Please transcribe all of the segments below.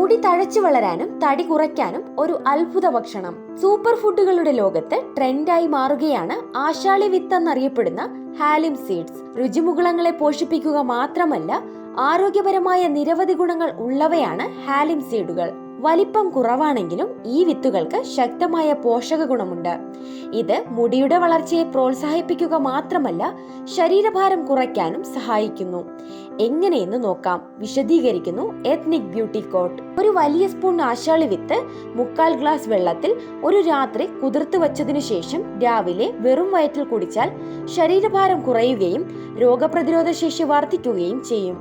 മുടി തഴച്ചു വളരാനും തടി കുറയ്ക്കാനും ഒരു അത്ഭുത ഭക്ഷണം. സൂപ്പർ ഫുഡുകളുടെ ലോകത്ത് ട്രെൻഡായി മാറുകയാണ് ആശാളി വിത്ത് എന്നറിയപ്പെടുന്ന ഹാലിം സീഡ്സ്. രുചിമുകുളങ്ങളെ പോഷിപ്പിക്കുക മാത്രമല്ല ആരോഗ്യപരമായ നിരവധി ഗുണങ്ങൾ ഉള്ളവയാണ് ഹാലിം സീഡുകൾ. വലിപ്പം കുറവാണെങ്കിലും ഈ വിത്തുകൾക്ക് ശക്തമായ പോഷക ഗുണമുണ്ട്. ഇത് മുടിയുടെ വളർച്ചയെ പ്രോത്സാഹിപ്പിക്കുക മാത്രമല്ല ശരീരഭാരം കുറയ്ക്കാനും സഹായിക്കുന്നു. എങ്ങനെയെന്ന് നോക്കാം. വിശദീകരിക്കുന്നു എത്നിക് ബ്യൂട്ടി കോട്ട് ഒരു വലിയ സ്പൂൺ ആശാളി വിത്ത് മുക്കാൽ ഗ്ലാസ് വെള്ളത്തിൽ ഒരു രാത്രി കുതിർത്ത് വച്ചതിനു ശേഷം രാവിലെ വെറും വയറ്റിൽ കുടിച്ചാൽ ശരീരഭാരം കുറയുകയും രോഗപ്രതിരോധ ശേഷി വർദ്ധിക്കുകയും ചെയ്യും.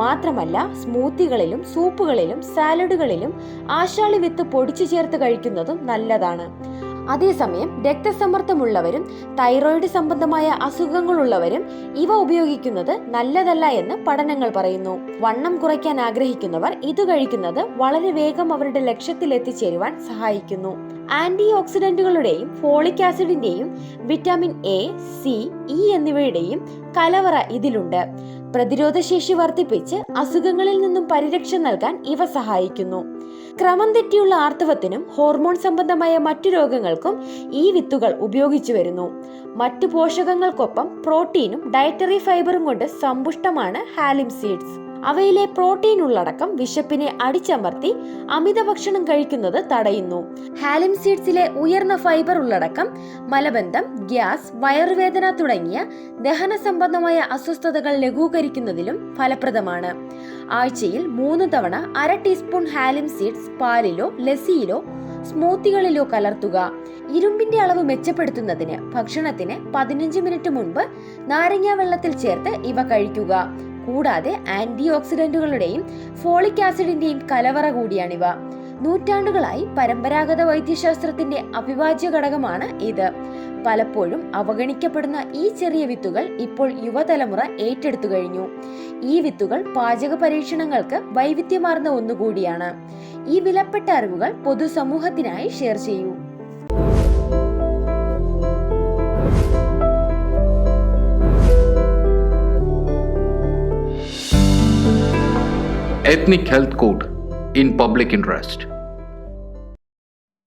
മാത്രമല്ല സ്മൂത്തികളിലും സൂപ്പുകളിലും സാലഡുകളിലും ആശാളി വിത്ത് പൊടിച്ചു ചേർത്ത് കഴിക്കുന്നതും നല്ലതാണ്. അതേസമയം രക്തസമ്മർദ്ദമുള്ളവരും തൈറോയിഡ് സംബന്ധമായ അസുഖങ്ങളുള്ളവരും ഇവ ഉപയോഗിക്കുന്നത് നല്ലതല്ല എന്ന് പഠനങ്ങൾ പറയുന്നു. വണ്ണം കുറയ്ക്കാൻ ആഗ്രഹിക്കുന്നവർ ഇത് കഴിക്കുന്നത് വളരെ വേഗം അവരുടെ ലക്ഷ്യത്തിൽ എത്തിച്ചേരുവാൻ സഹായിക്കുന്നു. ആന്റി ഓക്സിഡന്റുകളുടെയും ഫോളിക് ആസിഡിന്റെയും വിറ്റാമിൻ എ സി ഇ എന്നിവയുടെയും കലവറ ഇതിലുണ്ട്. പ്രതിരോധശേഷി വർദ്ധിപ്പിച്ച് അസുഖങ്ങളിൽ നിന്നും പരിരക്ഷ നൽകാൻ ഇവ സഹായിക്കുന്നു. ക്രമം തെറ്റിയുള്ള ആർത്തവത്തിനും ഹോർമോൺ സംബന്ധമായ മറ്റു രോഗങ്ങൾക്കും ഈ വിത്തുകൾ ഉപയോഗിച്ചു വരുന്നു. മറ്റു പോഷകങ്ങൾക്കൊപ്പം പ്രോട്ടീനും ഡയറ്ററി ഫൈബറും കൊണ്ട് സമ്പുഷ്ടമാണ് ഹാലിം സീഡ്സ്. അവയിലെ പ്രോട്ടീൻ ഉള്ളടക്കം വിശപ്പിനെ അടിച്ചമർത്തി അമിത ഭക്ഷണം കഴിക്കുന്നത് തടയുന്നു. ഹാലിം സീഡ്സിലെ ഉയർന്ന ഫൈബർ ഉള്ളടക്കം മലബന്ധം ഗ്യാസ് വയറുവേദന തുടങ്ങിയ ദഹന സംബന്ധമായ അസ്വസ്ഥതകൾ ലഘൂകരിക്കുന്നതിലും ഫലപ്രദമാണ്. ആഴ്ചയിൽ മൂന്ന് തവണ അര ടീസ്പൂൺ ഹാലിം സീഡ്സ് പാലിലോ ലസിയിലോ സ്മൂത്തികളിലോ കലർത്തുക. ഇരുമ്പിന്റെ അളവ് മെച്ചപ്പെടുത്തുന്നതിന് ഭക്ഷണത്തിന് പതിനഞ്ച് മിനിറ്റ് മുൻപ് നാരങ്ങ വെള്ളത്തിൽ ചേർത്ത് ഇവ കഴിക്കുക. കൂടാതെ ആന്റി ഓക്സിഡന്റുകളുടെയും ഫോളിക് ആസിഡിന്റെയും കലവറ കൂടിയാണിവ. നൂറ്റാണ്ടുകളായി പരമ്പരാഗത വൈദ്യശാസ്ത്രത്തിന്റെ അവിഭാജ്യ ഘടകമാണ് ഇത്. പലപ്പോഴും അവഗണിക്കപ്പെടുന്ന ഈ ചെറിയ വിത്തുകൾ ഇപ്പോൾ യുവതലമുറ ഏറ്റെടുത്തു കഴിഞ്ഞു. ഈ വിത്തുകൾ പാചക പരീക്ഷണങ്ങൾക്ക് വൈവിധ്യമാർന്ന ഒന്നുകൂടിയാണ്. ഈ വിലപ്പെട്ട അറിവുകൾ പൊതുസമൂഹത്തിനായി ഷെയർ ചെയ്യൂ. Ethnic Health Code in public interest